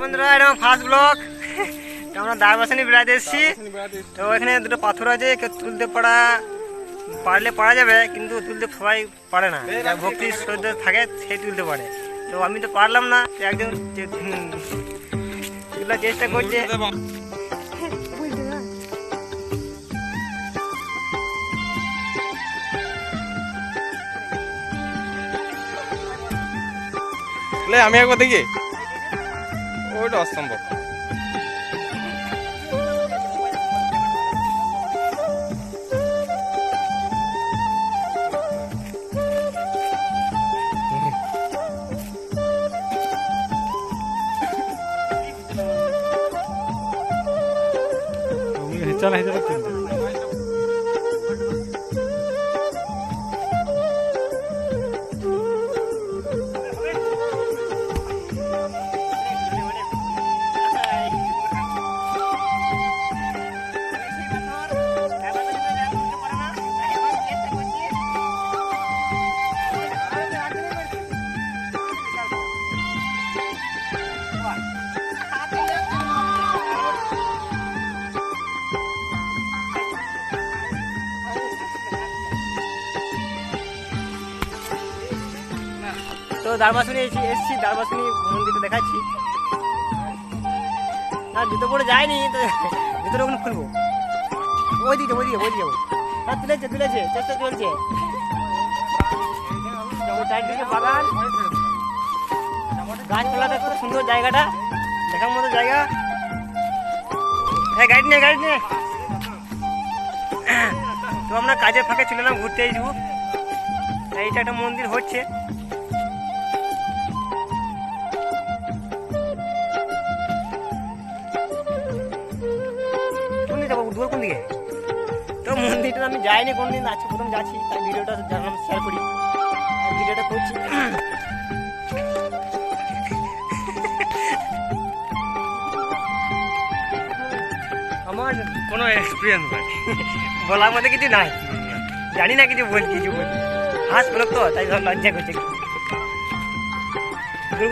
বন্ধুরা এরকম first block আমরা দারবাসানি বেড়াতে এসেছি। তো এখানে দুটো পাথর আছে, কেউ তুলতে পারা, পারলে পারা যাবে, কিন্তু তুলতে সবাই পারে না। ভক্তি, শ্রদ্ধা থাকে, সে তুলতে পারে। তো আমি তো পারলাম না একজন তোলার চেষ্টা করছে। আমি একবার দেখি ওইটা অসম্ভব চল হেঁচে তো দারবাসুনি এসেছি এসেছি দারবাসুনি মন্দিরটা দেখাচ্ছি। না জুতো পরে যায়নি তো জুতোটা ওখানে খুলবো? ওই দিকে ওই দিকে ওই দিকে হ্যাঁ তুলেছে তুলেছে, চেষ্টা চলছে। বাগান। গাছপালাটা খুব সুন্দর জায়গাটা। দেখার মতো জায়গা। হ্যাঁ গাইড নে গাইড নে। তো আমরা কাজের ফাঁকে এলাম, ঘুরতে এইটুকু এইটা একটা মন্দির হচ্ছে। মন্দিরটা আমি যাইনি কোনদিন, আজকে প্রথম যাচ্ছি, তাই ভিডিওটা জানলাম শেয়ার করি। আর ভিডিওটা করছি। আমার কোনো এক্সপিরিয়েন্স নাই। বলার মধ্যে কিছু নাই। জানি না কিছু বল কিছু বল। হাস বলো তো তাই লজ্জা করছে। দূর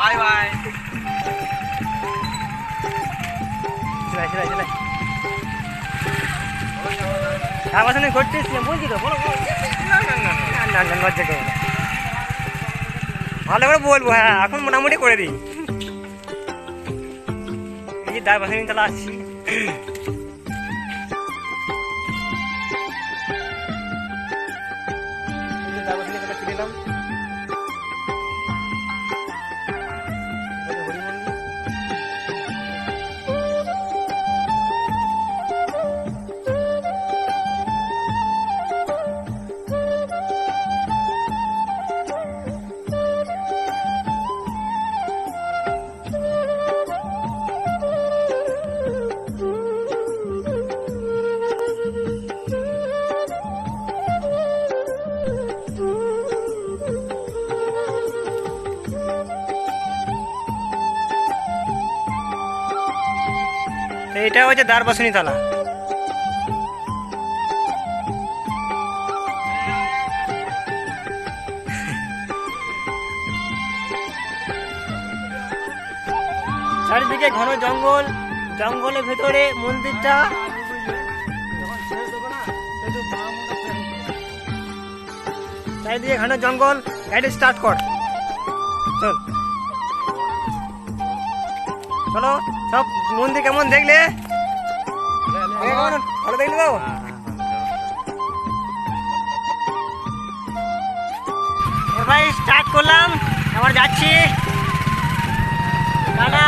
কোন দিকে দূর। বাই বাই চলাই চলাই চলাই আমার ঘুরতে এসেছিলাম, বলছি তো, বলো। না না না না ভালো করে বলব হ্যাঁ এখন মোটামুটি করে দিই এই বাসানি তাহলে আসছি এটা হচ্ছে দ্বারবাসনী তালা চারিদিকে ঘন জঙ্গল, জঙ্গলের ভেতরে মন্দিরটা। চারিদিকে ঘন জঙ্গল, গাড়ি স্টার্ট কর। চল। চলো সব মন্দির কেমন দেখলে? ভালো দেখলে তো? ভাই স্টার্ট করলাম আবার যাচ্ছি। দাদা